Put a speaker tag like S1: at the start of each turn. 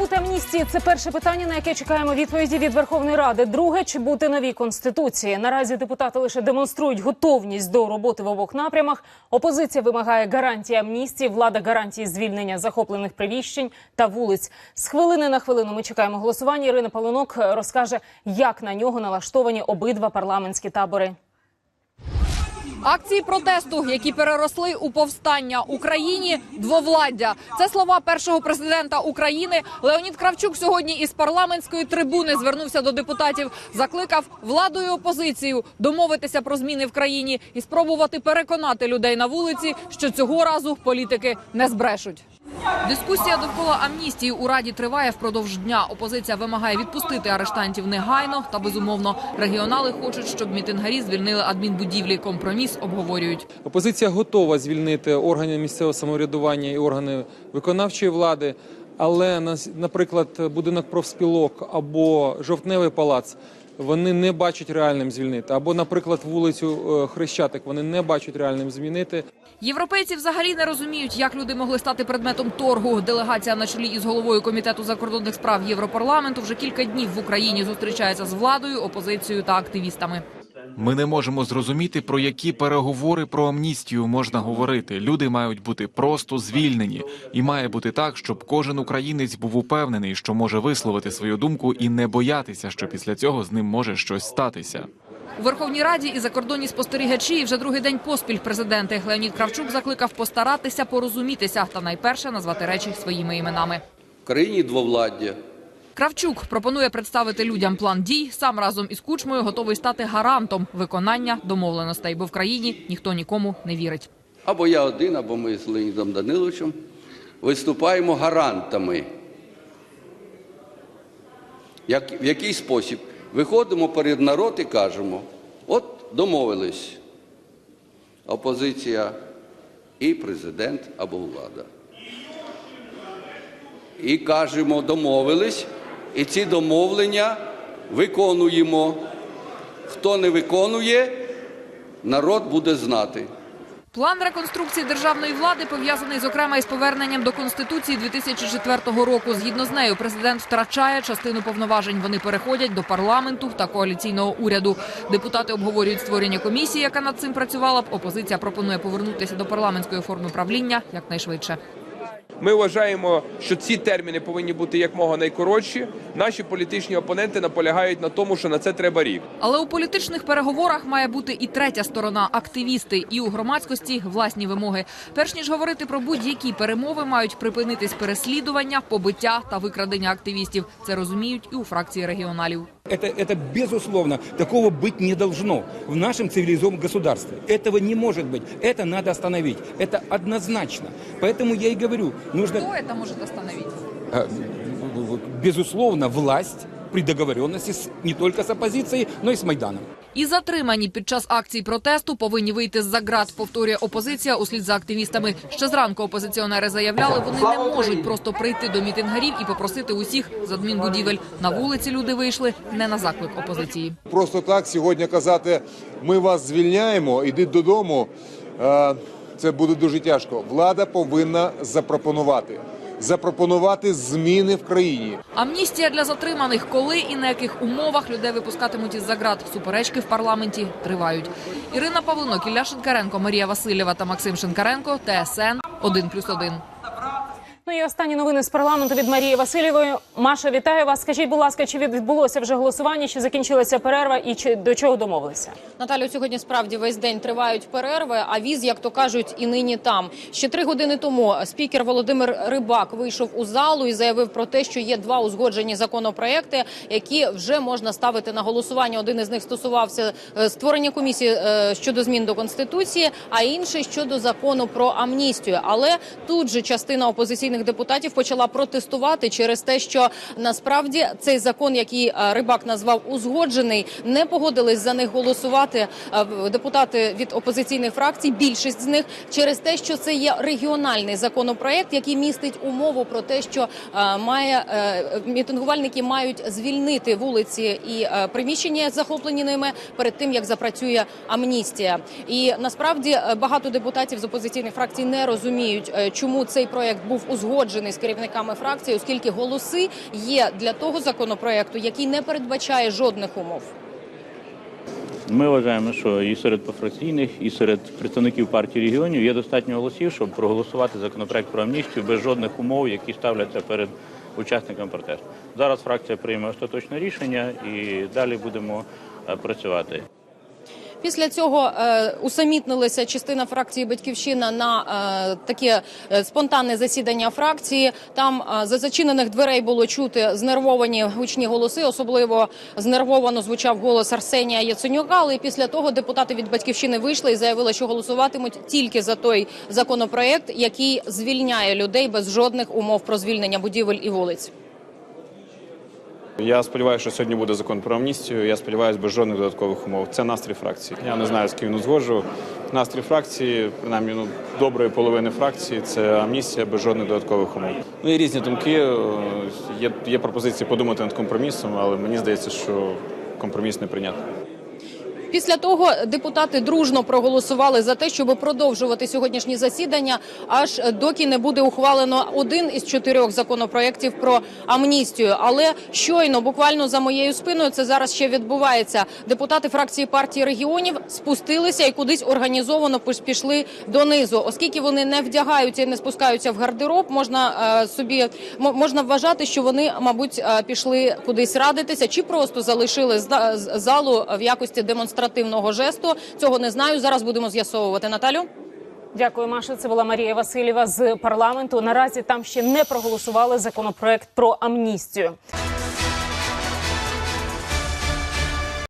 S1: бути амністії? Це перше питання, на яке чекаємо відповіді від Верховної Ради. Друге, чи бути новій конституції? Наразі депутати лише демонструють готовність до роботи в обох напрямах. Опозиція вимагає гарантії амністії, влада гарантії звільнення захоплених приміщень та вулиць. З хвилини на хвилину ми чекаємо голосування. Ірина Паленок розкаже, як на нього налаштовані обидва парламентські табори.
S2: Акції протесту, які переросли у повстання Україні, двовладдя. Це слова першого президента України. Леонід Кравчук сьогодні із парламентської трибуни звернувся до депутатів, закликав владу і опозицію домовитися про зміни в країні і спробувати переконати людей на вулиці, що цього разу політики не збрешуть. Дискусія довкола амністії у раді триває впродовж дня. Опозиція вимагає відпустити арештантів негайно та безумовно. Регіонали хочуть, щоб мітингарі звільнили адмінбудівлі. Компроміс обговорюють.
S3: Опозиція готова звільнити органи місцевого самоврядування і органи виконавчої влади, але наприклад, будинок профспілок або жовтневий палац. Вони не бачать реальним звільнити, або, наприклад, вулицю е, Хрещатик вони не бачать реальним змінити.
S2: Європейці взагалі не розуміють, як люди могли стати предметом торгу. Делегація на чолі із головою комітету закордонних справ Європарламенту вже кілька днів в Україні зустрічається з владою, опозицією та активістами.
S4: Ми не можемо зрозуміти, про які переговори про амністію можна говорити. Люди мають бути просто звільнені, і має бути так, щоб кожен українець був упевнений, що може висловити свою думку і не боятися, що після цього з ним може щось статися.
S2: У Верховній Раді і закордонні спостерігачі і вже другий день поспіль президенти Леонід Кравчук закликав постаратися порозумітися та найперше назвати речі своїми іменами.
S5: В країні двовладдя.
S2: Кравчук пропонує представити людям план дій. Сам разом із кучмою готовий стати гарантом виконання домовленостей, бо в країні ніхто нікому не вірить.
S5: Або я один, або ми з Леонідом Даниловичем виступаємо гарантами. Як, в який спосіб? Виходимо перед народ і кажемо: от домовились опозиція і президент або влада. І кажемо, домовились, і ці домовлення виконуємо. Хто не виконує, народ буде знати.
S2: План реконструкції державної влади пов'язаний зокрема із поверненням до конституції 2004 року. Згідно з нею, президент втрачає частину повноважень. Вони переходять до парламенту та коаліційного уряду. Депутати обговорюють створення комісії, яка над цим працювала б. Опозиція пропонує повернутися до парламентської форми правління якнайшвидше.
S6: Ми вважаємо, що ці терміни повинні бути якмога найкоротші. Наші політичні опоненти наполягають на тому, що на це треба рік.
S2: Але у політичних переговорах має бути і третя сторона активісти, і у громадськості власні вимоги. Перш ніж говорити про будь-які перемови, мають припинитись переслідування, побиття та викрадення активістів. Це розуміють і у фракції регіоналів.
S7: Это, это безусловно, такого быть не должно в нашем цивилизованном государстве. Этого не может быть. Это надо остановить. Это однозначно. Поэтому я и говорю, нужно,
S2: Хто це може остановити?
S7: э, безусловно, власть при договоренности с, не только с оппозицией, но и с Майданом.
S2: І затримані під час акцій протесту повинні вийти з-за ґрат, повторює опозиція услід за активістами. Ще зранку опозиціонери заявляли, вони не можуть просто прийти до мітингарів і попросити усіх з адмінбудівель. На вулиці люди вийшли не на заклик опозиції.
S8: Просто так сьогодні казати, ми вас звільняємо, ідіть додому. е, Це буде дуже тяжко. Влада повинна запропонувати. Запропонувати зміни в країні.
S2: Амністія для затриманих, коли і на яких умовах людей випускатимуть із за ґрат. Суперечки в парламенті тривають. Ірина Павлинок, Ілля Шинкаренко, Марія Васильєва та Максим Шинкаренко. ТСН 1+,1.
S1: Ну і останні новини з парламенту від Марії Васильєвої. Маша, вітаю вас. Скажіть, будь ласка, чи відбулося вже голосування, чи закінчилася перерва, і чи до чого домовилися?
S9: Наталю, сьогодні справді весь день тривають перерви. А віз, як то кажуть, і нині там. Ще три години тому спікер Володимир Рибак вийшов у залу і заявив про те, що є два узгоджені законопроекти, які вже можна ставити на голосування. Один із них стосувався е, створення комісії е, щодо змін до конституції, а інший щодо закону про амністію. Але тут же частина опозиційних депутатів почала протестувати через те, що насправді цей закон, який е, Рибак назвав узгоджений, не погодились за них голосувати е, депутати від опозиційних фракцій. Більшість з них через те, що це є регіональний законопроект, який містить умову про те, що е, має мітингувальники мають звільнити вулиці і приміщення, захоплені ними, перед тим як запрацює амністія. І насправді багато депутатів з опозиційних фракцій не розуміють, чому цей проект був узгоджений узгоджений з керівниками фракції, оскільки голоси є для того законопроекту, який не передбачає жодних умов.
S10: Ми вважаємо, що і серед пофракційних, і серед представників партії регіонів є достатньо голосів, щоб проголосувати законопроект про амністію без жодних умов, які ставляться перед учасниками протесту. Зараз фракція прийме остаточне рішення і далі будемо е, працювати.
S9: Після цього е, усамітнилася частина фракції Батьківщина на е, таке е, спонтанне засідання фракції. Там за зачинених дверей було чути знервовані гучні голоси. Особливо знервовано звучав голос Арсенія Яценюка. Але після того депутати від батьківщини вийшли і заявили, що голосуватимуть тільки за той законопроект, який звільняє людей без жодних умов про звільнення будівель і вулиць.
S11: Я сподіваюся, що сьогодні буде закон про амністію. Я сподіваюся, без жодних додаткових умов. Це настрій фракції. Я не знаю, з ким він узгоджував. Настрій фракції, принаймні, ну, доброї половини фракції, це амністія без жодних додаткових умов. Ну, і різні думки. е, Є, є пропозиції подумати над компромісом, але мені здається, що компроміс не прийнятний.
S9: Після того депутати дружно проголосували за те, щоб продовжувати сьогоднішні засідання, аж доки не буде ухвалено один із чотирьох законопроєктів про амністію. Але щойно, буквально за моєю спиною, це зараз ще відбувається. Депутати фракції партії регіонів спустилися і кудись організовано піш- пішли донизу, оскільки вони не вдягаються і не спускаються в гардероб. Можна е, собі мо- можна вважати, що вони, мабуть, е, пішли кудись радитися, чи просто залишили залу в якості демонстративного жесту. Цього не знаю. Зараз будемо з'ясовувати. Наталю.
S1: Дякую, Маша. Це була Марія Васильєва з парламенту. Наразі там ще не проголосували законопроект про амністію.